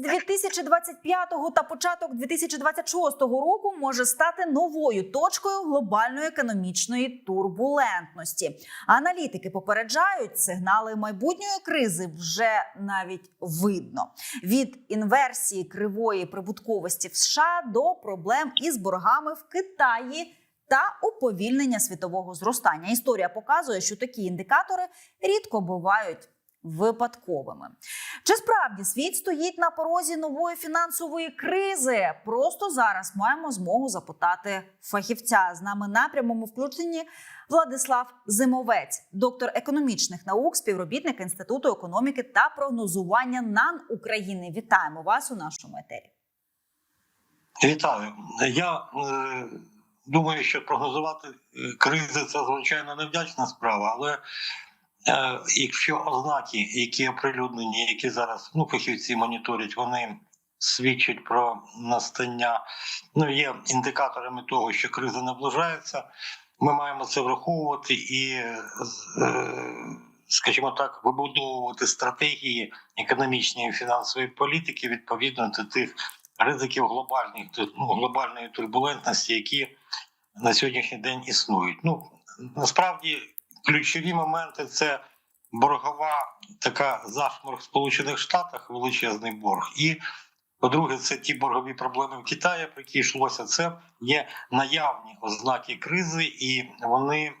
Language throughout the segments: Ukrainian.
2025 та початок 2026 року може стати новою точкою глобальної економічної турбулентності. Аналітики попереджають, сигнали майбутньої кризи вже навіть видно від інверсії кривої прибутковості в США до проблем із боргами в Китаї. Та уповільнення світового зростання. Історія показує, що такі індикатори рідко бувають випадковими. Чи справді світ стоїть на порозі нової фінансової кризи? Просто зараз маємо змогу запитати фахівця. З нами на прямому включенні Владислав Зимовець, доктор економічних наук, співробітник інституту економіки та прогнозування НАН України. Вітаємо вас у нашому етері. Вітаю. Я е, думаю, що прогнозувати е, кризи це звичайно невдячна справа, але якщо ознаки, які оприлюднені, які зараз ну, фахівці моніторять, вони свідчать про настання, ну є індикаторами того, що криза наближається. Ми маємо це враховувати і, е, скажімо так, вибудовувати стратегії економічної і фінансової політики відповідно до тих ризиків глобальних ну, глобальної турбулентності, які на сьогоднішній день існують. Ну насправді ключові моменти це боргова така зашморг Сполучених Штатах, величезний борг, і по-друге, це ті боргові проблеми в Китаї, про які йшлося. Це є наявні ознаки кризи, і вони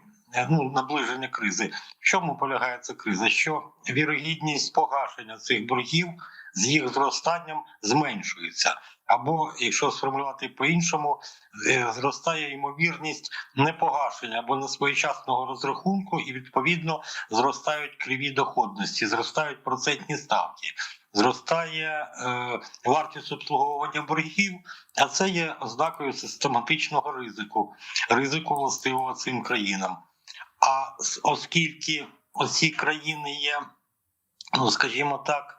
ну наближення кризи. В чому полягає ця криза? Що вірогідність погашення цих боргів з їх зростанням зменшується. Або, якщо сформулювати по-іншому, е, зростає ймовірність непогашення або несвоєчасного розрахунку, і відповідно зростають криві доходності, зростають процентні ставки, зростає е, вартість обслуговування боргів, а це є ознакою систематичного ризику, ризику властивого цим країнам. А оскільки оці країни є, ну скажімо так,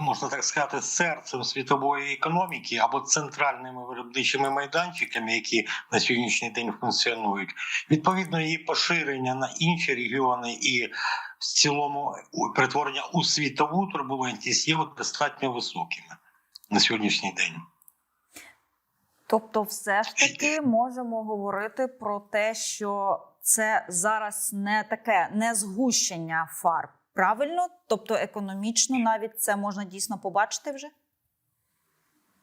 можна так сказати, серцем світової економіки або центральними виробничими майданчиками, які на сьогоднішній день функціонують, відповідно її поширення на інші регіони і в цілому перетворення у світову турбулентність є достатньо високими на сьогоднішній день. Тобто, все ж таки можемо говорити про те, що це зараз не таке не згущення фарб. Правильно? Тобто, економічно навіть це можна дійсно побачити вже?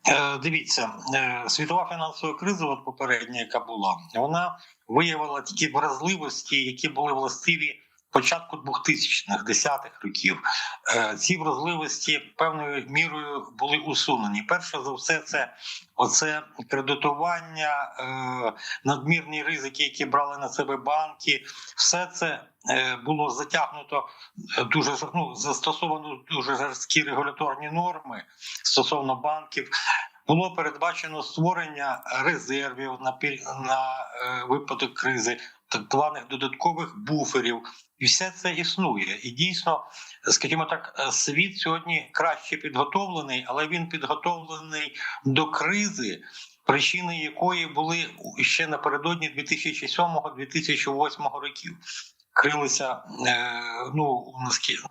Е, Дивіться, е, світова фінансова криза, от попередня, яка була, вона виявила такі вразливості, які були властиві початку 2000-х, 10-х років. Е, Ці вразливості певною мірою були усунені. Перше за все, це оце кредитування, е, надмірні ризики, які брали на себе банки. Все це е, було затягнуто дуже ну, застосовано дуже жорсткі регуляторні норми стосовно банків. Було передбачено створення резервів на на випадок кризи, так званих додаткових буферів, і все це існує. І дійсно, скажімо так, е, світ сьогодні краще підготовлений, але він підготовлений до кризи, причини якої були ще напередодні 2007-2008 років. Крилися е, ну наскільки,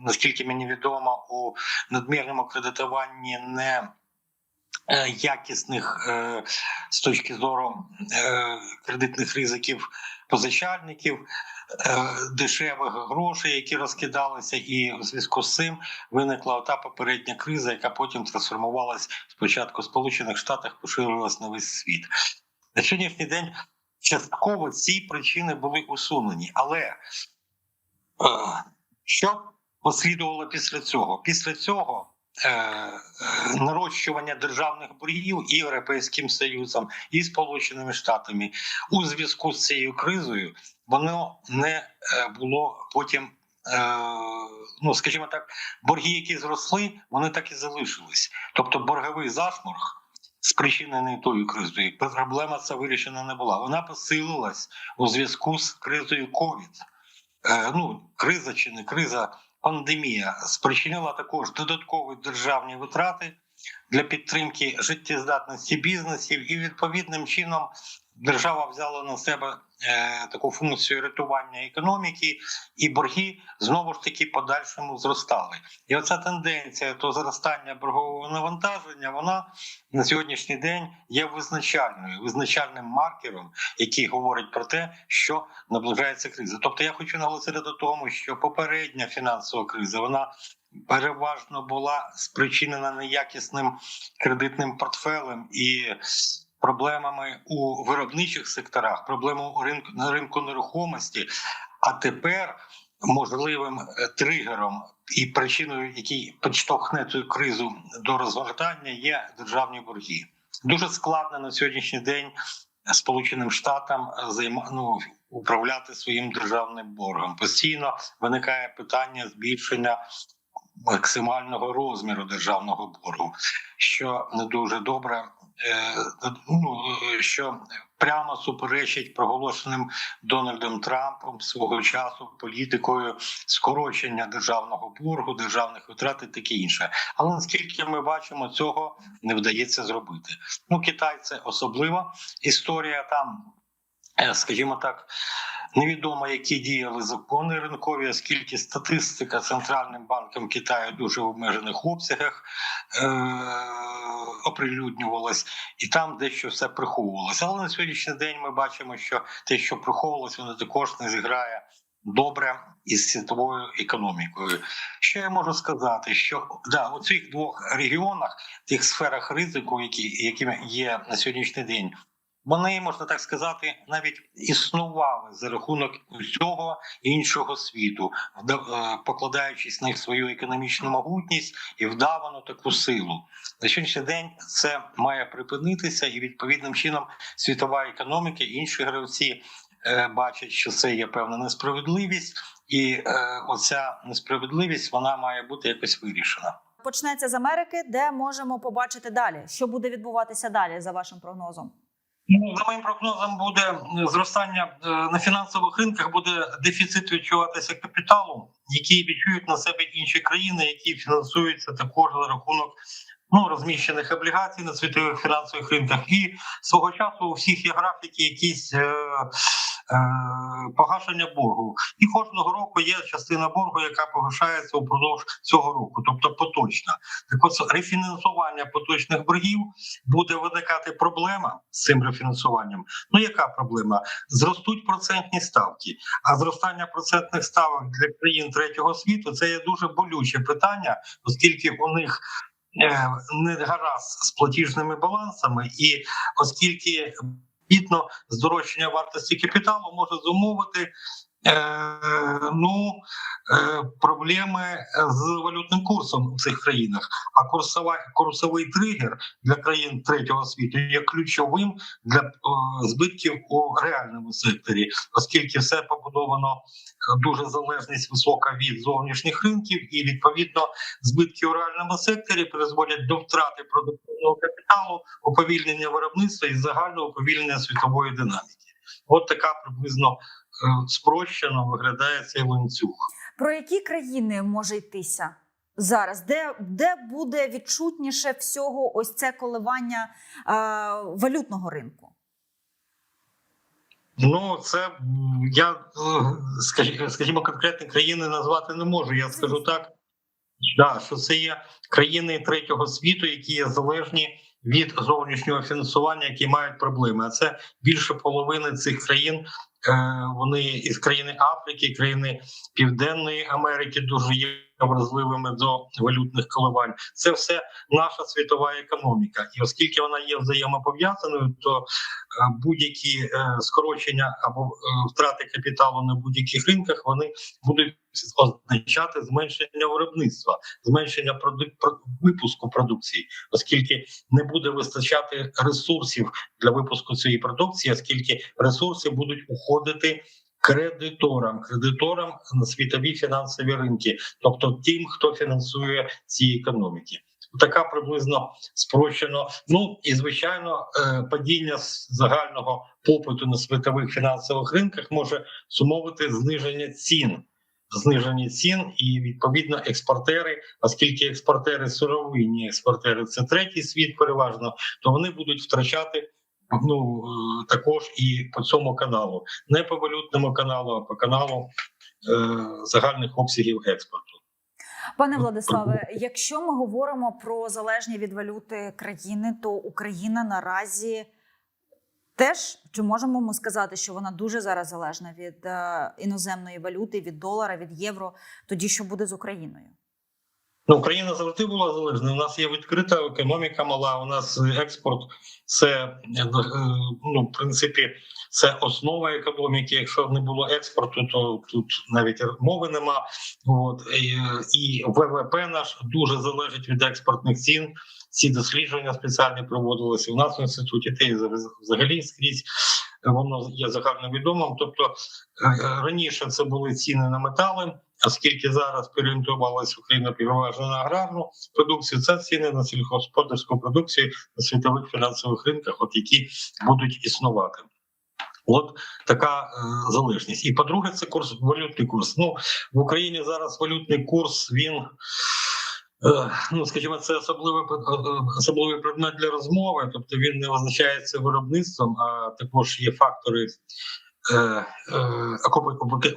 наскільки мені відомо у надмірному кредитуванні не якісних е, з точки зору е, кредитних ризиків позичальників, е, дешевих грошей, які розкидалися, і у зв'язку з цим виникла та попередня криза, яка потім трансформувалась спочатку в Сполучених Штатах, поширилась на весь світ. На сьогоднішній день частково ці причини були усунені, але е, що послідувало після цього? Після цього е, е, нарощування державних боргів і Європейським Союзом, і Сполученими Штатами у зв'язку з цією кризою воно не е, було потім. е, Ну, скажімо так, борги, які зросли, вони так і залишились. Тобто, борговий зашморг спричинений тою кризою. Проблема ця вирішена не була. Вона посилилась у зв'язку з кризою COVID. Е, ну, криза чи не криза, пандемія спричинила також додаткові державні витрати для підтримки життєздатності бізнесів і відповідним чином держава взяла на себе е, таку функцію рятування економіки, і борги знову ж таки подальшому зростали. І оця тенденція до зростання боргового навантаження, вона на сьогоднішній день є визначальною, визначальним маркером, який говорить про те, що наближається криза. Тобто, я хочу наголосити до тому, що попередня фінансова криза вона переважно була спричинена неякісним кредитним портфелем і проблемами у виробничих секторах, проблемами на ринку нерухомості. А тепер можливим е, тригером і причиною, який підштовхне цю кризу до розгортання, є державні борги. Дуже складно на сьогоднішній день Сполученим Штатам займа ну, управляти своїм державним боргом. Постійно виникає питання збільшення максимального розміру державного боргу, що не дуже добре. Е, Ну що прямо суперечить проголошеним Дональдом Трампом свого часу політикою скорочення державного боргу, державних витрат і таке інше. Але наскільки ми бачимо, цього не вдається зробити. Ну, Китай це особлива історія там. Е, Скажімо так, невідомо, які діяли закони ринкові, оскільки статистика центральним банком Китаю дуже в обмежених обсягах е- оприлюднювалась, і там дещо все приховувалося. Але на сьогоднішній день ми бачимо, що те, що приховувалось, воно також не зіграє добре із світовою економікою. Що я можу сказати? Що да, у цих двох регіонах, тих сферах ризику, які якими є на сьогоднішній день. Вони можна так сказати, навіть існували за рахунок усього іншого світу, е, покладаючись на свою економічну могутність і вдавану таку силу. На сьогоднішній день це має припинитися, і відповідним чином світова економіка, і інші гравці е, бачать, що це є певна несправедливість, і е, оця несправедливість вона має бути якось вирішена. Почнеться з Америки, де можемо побачити далі, що буде відбуватися далі за вашим прогнозом. Ну, за моїм прогнозом, буде е, зростання е, на фінансових ринках, буде дефіцит відчуватися капіталу, який відчують на себе інші країни, які фінансуються також за рахунок ну розміщених облігацій на світових фінансових ринках. І свого часу у всіх є графіки, якісь е, погашення боргу. І кожного року є частина боргу, яка погашається упродовж цього року, тобто поточна. Так от рефінансування поточних боргів буде виникати проблема з цим рефінансуванням. Ну яка проблема? Зростуть процентні ставки. А зростання процентних ставок для країн третього світу це є дуже болюче питання, оскільки у них е, не гаразд з платіжними балансами, і оскільки відповідно здорожчання вартості капіталу може зумовити. Е, ну е, проблеми з валютним курсом у цих країнах. А курсова курсовий тригер для країн третього світу є ключовим для е, збитків у реальному секторі, оскільки все побудовано е, дуже залежність висока від зовнішніх ринків, і відповідно збитки у реальному секторі призводять до втрати продуктивного капіталу, уповільнення виробництва і загального уповільнення світової динаміки. От така приблизно е, спрощено виглядає цей ланцюг. Про які країни може йтися зараз? Де, де буде відчутніше всього ось це коливання е, валютного ринку? Ну, це я е, скажімо, конкретні країни назвати не можу. Я скажу так, да, що це є країни третього світу, які є залежні від зовнішнього фінансування, які мають проблеми. А це більше половини цих країн. е, Вони із країни Африки, країни Південної Америки дуже є вразливими до валютних коливань. Це все наша світова економіка, і оскільки вона є взаємопов'язаною, то е, будь-які е, скорочення або е, втрати капіталу на будь-яких ринках вони будуть означати зменшення виробництва, зменшення проду- випуску продукції, оскільки не буде вистачати ресурсів для випуску цієї продукції, оскільки ресурси будуть уходити. Кредиторам, кредиторам на світові фінансові ринки, тобто тим, хто фінансує ці економіки, така приблизно спрощено. Ну і звичайно, е, падіння загального попиту на світових фінансових ринках може сумовити зниження цін. Зниження цін і відповідно експортери, оскільки експортери сировинні, експортери це третій світ, переважно, то вони будуть втрачати ну е, також і по цьому каналу, не по валютному каналу, а по каналу е, загальних обсягів експорту. Пане Владиславе, якщо ми говоримо про залежні від валюти країни, то Україна наразі теж чи можемо ми сказати, що вона дуже зараз залежна від е, іноземної валюти, від долара, від євро, тоді що буде з Україною? Ну, Україна завжди була залежна. У нас є відкрита економіка мала. У нас експорт це е, ну, в принципі це основа економіки. Якщо не було експорту, то тут навіть мови нема. От і, ВВП наш дуже залежить від експортних цін. Ці дослідження спеціальні проводилися у нас в інституті, та й взагалі скрізь воно є загальновідомим. Тобто е, раніше це були ціни на метали. Оскільки зараз переорієнтувалася Україна переважно на аграрну продукцію, це ціни на сільськогосподарську продукцію на світових фінансових ринках, от які будуть існувати. От така е, залежність. І по-друге, це курс валютний курс. Ну в Україні зараз валютний курс він. е, Ну, скажімо, це особливий е, особливий предмет для розмови, тобто він не визначається виробництвом, а також є фактори е, е,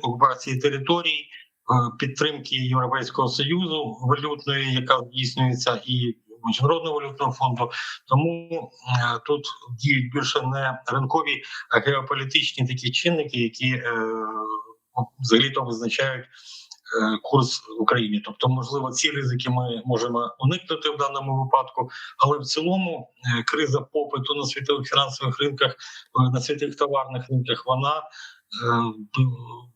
окупації територій, підтримки Європейського союзу валютної, яка здійснюється, і міжнародного валютного фонду. Тому е, тут діють більше не ринкові, а геополітичні такі чинники, які е, взагалі то визначають. е, Курс в Україні, тобто, можливо, ці ризики ми можемо уникнути в даному випадку, але в цілому е, криза попиту на світових фінансових ринках, е, на світових товарних ринках, вона е,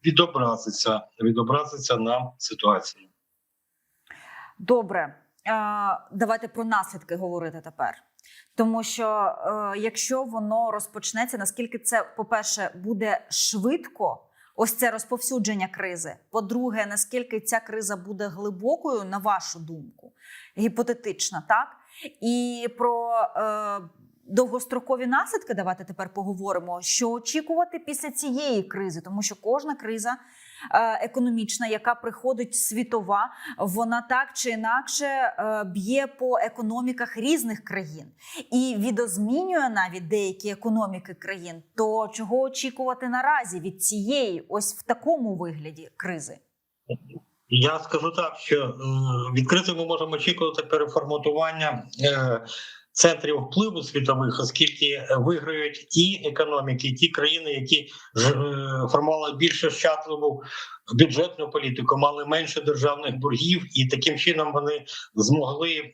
відобразиться, відобразиться на ситуації. Добре, е, давайте про наслідки говорити тепер. Тому що е, якщо воно розпочнеться, наскільки це, по-перше, буде швидко, ось це розповсюдження кризи. По-друге, наскільки ця криза буде глибокою, на вашу думку, гіпотетично, так? І про е, довгострокові наслідки давайте тепер поговоримо, що очікувати після цієї кризи, тому що кожна криза е, економічна, яка приходить світова, вона так чи інакше е, б'є по економіках різних країн і відозмінює навіть деякі економіки країн. То чого очікувати наразі від цієї, ось в такому вигляді кризи? Я скажу так, що е, відкрито ми можемо очікувати переформатування е, центрів впливу світових, оскільки виграють ті економіки, ті країни, які е, формували більш щасливу бюджетну політику, мали менше державних боргів, і таким чином вони змогли е,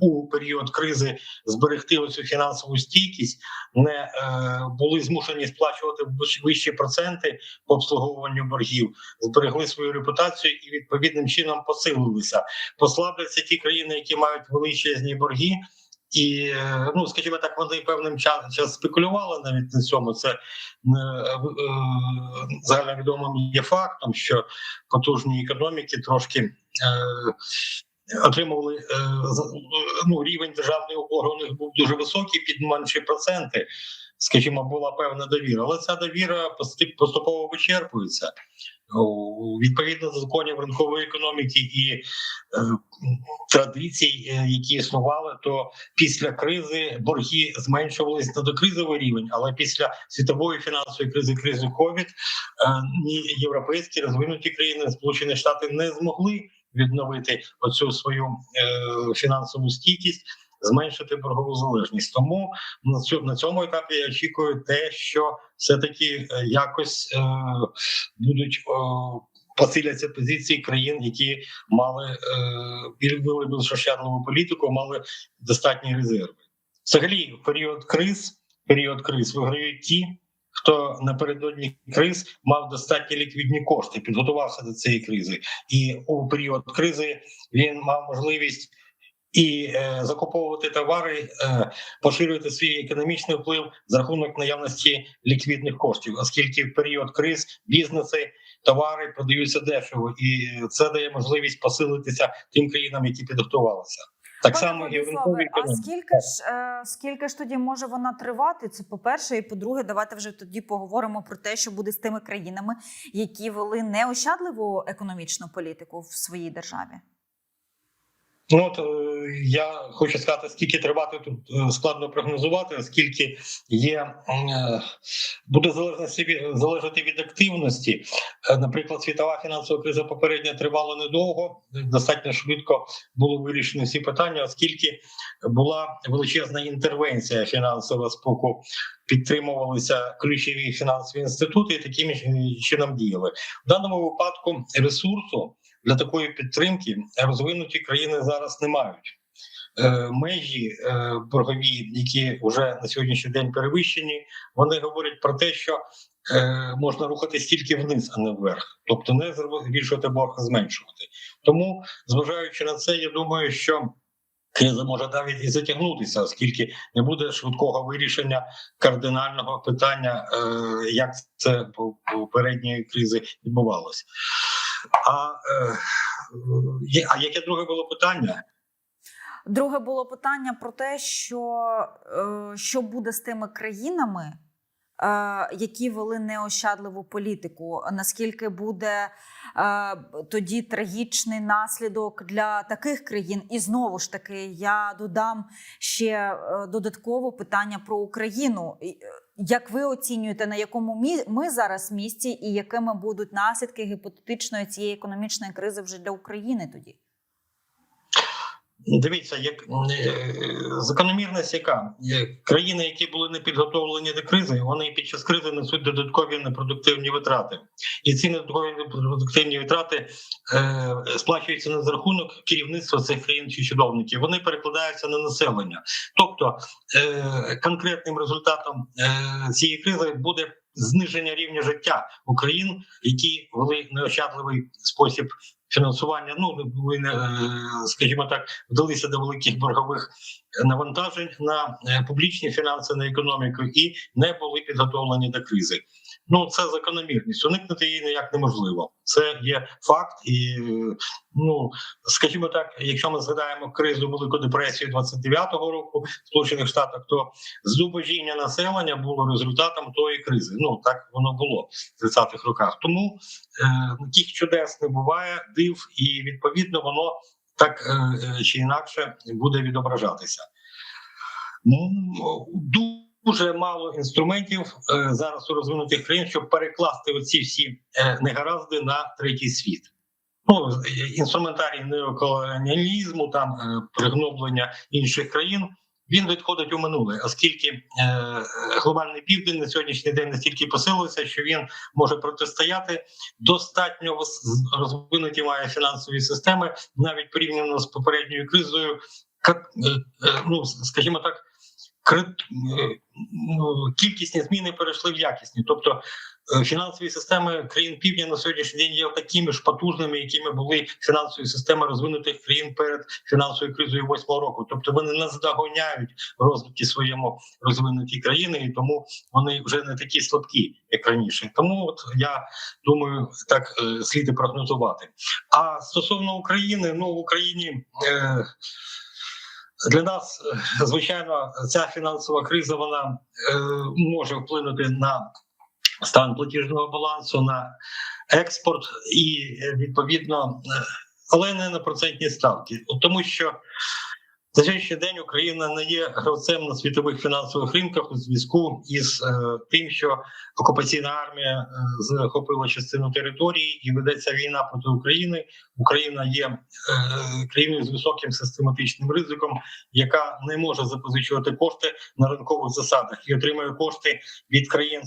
у період кризи зберегти оцю фінансову стійкість, не е, були змушені сплачувати вищ- вищі проценти по обслуговуванню боргів зберегли свою репутацію і відповідним чином посилилися. Послабляться ті країни, які мають величезні борги. І е, ну, скажімо так, вони певним часом час спекулювали навіть на цьому. Це е, е, загальновідомим є фактом, що потужні економіки трошки е, отримували е, з- ну, рівень державного боргу у них був дуже високий, під менші проценти. Скажімо, була певна довіра, але ця довіра поступово вичерпується. У- Відповідно до законів ринкової економіки і е, традицій, е, які існували, то після кризи борги зменшувалися на докризовий рівень, але після світової фінансової кризи, кризи ковід, е, ні європейські розвинуті країни, Сполучені Штати не змогли відновити оцю свою е, фінансову стійкість. Зменшити боргову залежність, тому на цю на цьому етапі я очікую те, що все таки якось е, будуть е, посиляться позиції країн, які мали е, безшощадливу політику, мали достатні резерви. Взагалі, в період криз, період криз виграють ті, хто напередодні криз мав достатні ліквідні кошти, підготувався до цієї кризи, і у період кризи він мав можливість. І е, закуповувати товари, е, поширювати свій економічний вплив за рахунок наявності ліквідних коштів, оскільки в період криз бізнеси, товари продаються дешево, і це дає можливість посилитися тим країнам, які підготувалися. Так Пане само і а скільки ж е, скільки ж тоді може вона тривати? Це по-перше, і по-друге, давайте вже тоді поговоримо про те, що буде з тими країнами, які вели неощадливу економічну політику в своїй державі. Ну от е, я хочу сказати, скільки тривати тут е, складно прогнозувати, оскільки є е, буде залежності від залежати від активності. Наприклад, світова фінансова криза попередня тривала недовго, достатньо швидко було вирішено всі питання, оскільки була величезна інтервенція фінансова з боку. Підтримувалися ключові фінансові інститути і таким чином діяли в даному випадку. Ресурсу для такої підтримки розвинуті країни зараз не мають. Е, Межі е, боргові, які вже на сьогоднішній день перевищені, вони говорять про те, що е, можна рухатись тільки вниз, а не вверх, тобто не збільшувати борг, а зменшувати. Тому, зважаючи на це, я думаю, що криза може навіть і затягнутися, оскільки не буде швидкого вирішення кардинального питання, як це по попередньої кризи відбувалося. А, е, а яке друге було питання? Друге було питання про те, що, е, що буде з тими країнами, е, які вели неощадливу політику. Наскільки буде е, тоді трагічний наслідок для таких країн? І знову ж таки, я додам ще е, додатково питання про Україну. Як ви оцінюєте, на якому мі- ми зараз місці, і якими будуть наслідки гіпотетичної цієї економічної кризи вже для України тоді? Дивіться, як е, закономірність, яка країни, які були не підготовлені до кризи, вони під час кризи несуть додаткові непродуктивні витрати, і ці непродуктивні непродуктивні витрати е, сплачуються не за рахунок керівництва цих країн чи чиновників. Вони перекладаються на населення. Тобто е, конкретним результатом е, цієї кризи буде. Зниження рівня життя Україн, які вели неощадливий спосіб фінансування. Ну не е, скажімо так, вдалися до великих боргових навантажень на е, публічні фінанси на економіку і не були підготовлені до кризи. Ну це закономірність. Уникнути її ніяк неможливо. Це є факт, і ну скажімо так, якщо ми згадаємо кризу Велику депресію 29-го року в Сполучених Штатах, то зубожіння населення було результатом тої кризи. Ну так воно було в 30-х роках. Тому е, таких чудес не буває, див, і відповідно воно так е, е, чи інакше буде відображатися. Ну, Дуже мало інструментів е, зараз у розвинутих країн, щоб перекласти оці всі е, негаразди на третій світ. Ну, інструментарій неоколоніалізму, там е, пригноблення інших країн. Він відходить у минуле, оскільки е, глобальний південь на сьогоднішній день настільки посилився, що він може протистояти достатньо розвинуті має фінансові системи, навіть порівняно з попередньою кризою, е, ну скажімо так, кількісні зміни перейшли в якісні. Тобто е, фінансові системи країн півдня на сьогоднішній день є такими ж потужними, якими були фінансові системи розвинутих країн перед фінансовою кризою восьмого року. Тобто вони наздоганяють в розвитку своєму розвинуті країни, і тому вони вже не такі слабкі, як раніше. Тому от я думаю, так е, слід прогнозувати. А стосовно України, ну в Україні. Е, для нас, е, звичайно, ця фінансова криза вона е, може вплинути на стан платіжного балансу, на експорт і е, відповідно, е, але не на процентні ставки, тому що. На сьогоднішній день Україна не є гравцем на світових фінансових ринках у зв'язку із е, тим, що окупаційна армія е, захопила частину території і ведеться війна проти України. Україна є е, країною з високим систематичним ризиком, яка не може запозичувати кошти на ринкових засадах і отримує кошти від країн, е,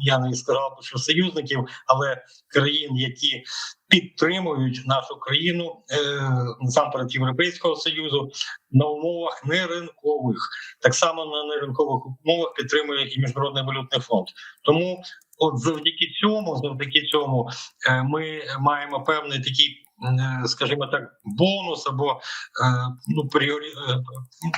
я не сказав що союзників, але країн, які підтримують нашу країну е, насамперед Європейського союзу на умовах неринкових. Так само на неринкових умовах підтримує і міжнародний валютний фонд. Тому, от завдяки цьому, завдяки цьому, е, ми маємо певний такий. Е, Скажімо так, бонус або е, ну е,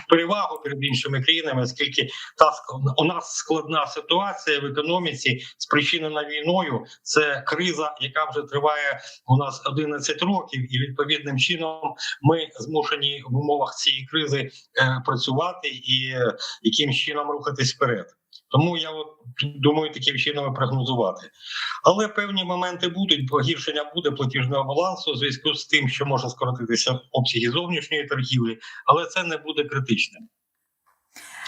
перевагу перед іншими країнами, оскільки та у нас складна ситуація в економіці, спричинена війною. Це криза, яка вже триває у нас 11 років, і відповідним чином ми змушені в умовах цієї кризи працювати і якимсь чином рухатись вперед. Тому я от думаю, таким чином прогнозувати. Але певні моменти будуть, погіршення буде платіжного балансу у зв'язку з тим, що може скоротитися обсяги зовнішньої торгівлі, але це не буде критичним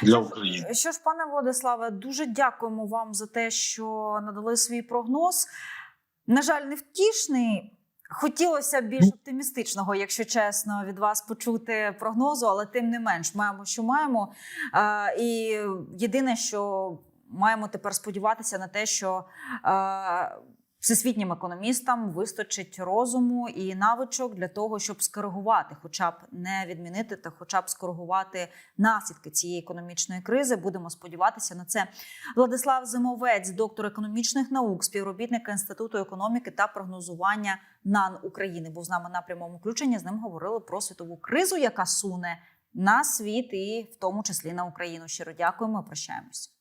для України. Що ж, пане Владиславе, дуже дякуємо вам за те, що надали свій прогноз. На жаль, не втішний. Хотілося б більш оптимістичного, якщо чесно, від вас почути прогнозу, але тим не менш, маємо, що маємо. І єдине, що маємо тепер сподіватися на те, що всесвітнім економістам вистачить розуму і навичок для того, щоб скоригувати, хоча б не відмінити, та хоча б скоригувати наслідки цієї економічної кризи. Будемо сподіватися на це. Владислав Зимовець, доктор економічних наук, співробітник Інституту економіки та прогнозування НАН України, був з нами на прямому включенні. З ним говорили про світову кризу, яка суне на світ, і в тому числі на Україну. Щиро дякуємо. Прощаємось.